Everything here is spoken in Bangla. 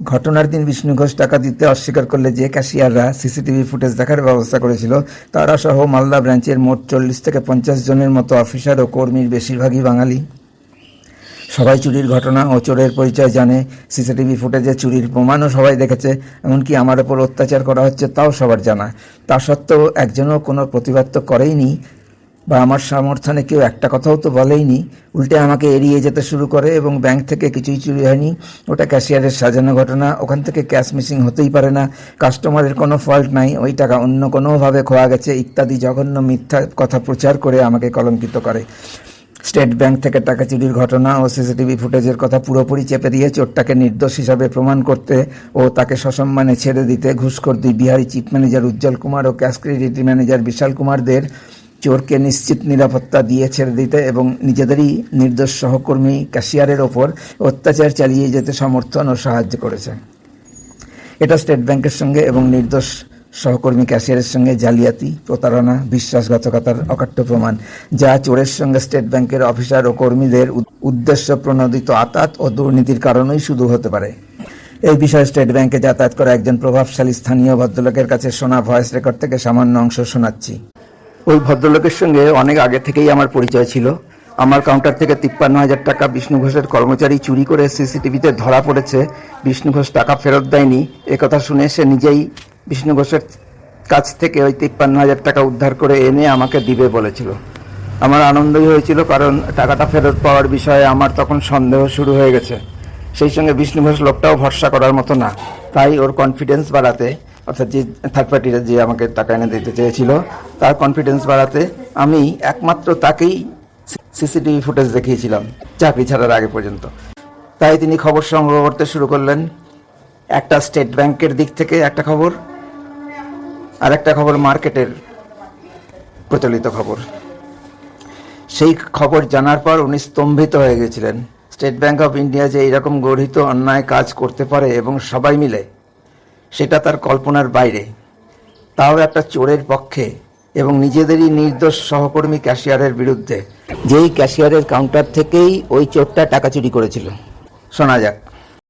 ঘটনার দিন বিষ্ণু ঘোষ টাকা দিতে অস্বীকার করলে যে ক্যাশিয়াররা সিসিটিভি ফুটেজ দেখার ব্যবস্থা করেছিল, তারা সহ মালদা ব্রাঞ্চের মোট চল্লিশ থেকে পঞ্চাশ জনের মতো অফিসার ও কর্মীর বেশিরভাগই বাঙালি। সবাই চুরির ঘটনা ও চোরের পরিচয় জানে, সিসিটিভি ফুটেজে চুরির প্রমাণও সবাই দেখেছে, এমনকি আমার ওপর অত্যাচার করা হচ্ছে তাও সবার জানা। তা সত্ত্বেও একজনও কোনো প্রতিবাদ তো করেইনি বা আমার সমর্থনে কেউ একটা কথাও তো বলেইনি। উল্টে আমাকে এড়িয়ে যেতে শুরু করে এবং ব্যাংক থেকে কিছুই চুরি হয়নি। ওটা ক্যাশিয়ারের সাজানো ঘটনা। ওখান থেকে ক্যাশ মিসিং হতেই পারে না। কাস্টমারের কোনো ফল্ট নাই। ওই টাকা অন্য কোনোভাবে খোয়া গেছে। ইত্যাদি জঘন্য মিথ্যা কথা প্রচার করে আমাকে কলঙ্কিত করে। স্টেট ব্যাংক থেকে টাকা চুরির ঘটনা ও সিসিটিভি ফুটেজের কথা পুরোপুরি চেপে দিয়ে চোরটাকে নির্দোষ হিসাবে প্রমাণ করতে ও তাকে সসম্মানে ছেড়ে দিতে ঘুষখোর দুই বিহারি চিফ ম্যানেজার উজ্জ্বল কুমার ও ক্যাশ ক্রেডিট ম্যানেজার বিশাল কুমারদের চোরকে নিশ্চিত নিরাপত্তা দিয়ে ছেড়ে দিতে এবং নিজেদেরই নির্দোষ সহকর্মী ক্যাশিয়ারের ওপর অত্যাচার চালিয়ে যেতে সমর্থন ও সাহায্য করেছে। এটা স্টেট ব্যাংকের সঙ্গে এবং নির্দোষ সহকর্মী ক্যাশিয়ারের সঙ্গে জালিয়াতি, প্রতারণা, বিশ্বাসঘাতকতার অকাট্য প্রমাণ, যা চোরের সঙ্গে স্টেট ব্যাংকের অফিসার ও কর্মীদের উদ্দেশ্য প্রণোদিত আতাত ও দুর্নীতির কারণেই শুধু হতে পারে। এই বিষয়ে স্টেট ব্যাংকে যাতায়াত করা একজন প্রভাবশালী স্থানীয় ভদ্রলোকের কাছে শোনা ভয়েস রেকর্ড থেকে সামান্য অংশ শোনাচ্ছি। ওই ভদ্রলোকের সঙ্গে অনেক আগে থেকেই আমার পরিচয় ছিল। আমার কাউন্টার থেকে তিপ্পান্ন হাজার টাকা বিষ্ণু ঘোষের কর্মচারী চুরি করে সিসিটিভিতে ধরা পড়েছে। বিষ্ণু ঘোষ টাকা ফেরত দেয়নি। একথা শুনে সে নিজেই বিষ্ণু ঘোষের কাছ থেকে ওই তিপ্পান্ন হাজার টাকা উদ্ধার করে এনে আমাকে দিবে বলেছিল। আমার আনন্দই হয়েছিল কারণ টাকাটা ফেরত পাওয়ার বিষয়ে আমার তখন সন্দেহ শুরু হয়ে গেছে। সেই সঙ্গে বিষ্ণু ঘোষ লোকটাও ভরসা করার মতো না। তাই ওর কনফিডেন্স বাড়াতে অর্থাৎ যে থার্ড পার্টিরা যে আমাকে টাকা এনে দিতে চেয়েছিল, তার কনফিডেন্স বাড়াতে আমি একমাত্র তাকেই সিসিটিভি ফুটেজ দেখিয়েছিলাম, চাকরি ছাড়ার আগে পর্যন্ত। তাই তিনি খবর সংগ্রহ করতে শুরু করলেন। একটা স্টেট ব্যাংকের দিক থেকে একটা খবর, আর একটা খবর মার্কেটের প্রচলিত খবর। সেই খবর জানার পর উনি স্তম্ভিত হয়ে গেছিলেন। স্টেট ব্যাংক অফ ইন্ডিয়া যে এইরকম গঠিত অন্যায় কাজ করতে পারে এবং সবাই মিলে সেটা তার কল্পনার বাইরে। তাও একটা চোরের পক্ষে এবং নিজেদেরই নির্দোষ সহকর্মী ক্যাশিয়ারের বিরুদ্ধে। যেই ক্যাশিয়ারের কাউন্টার থেকেই ওই চোরটা টাকা চুরি করেছিল। শোনা যাক।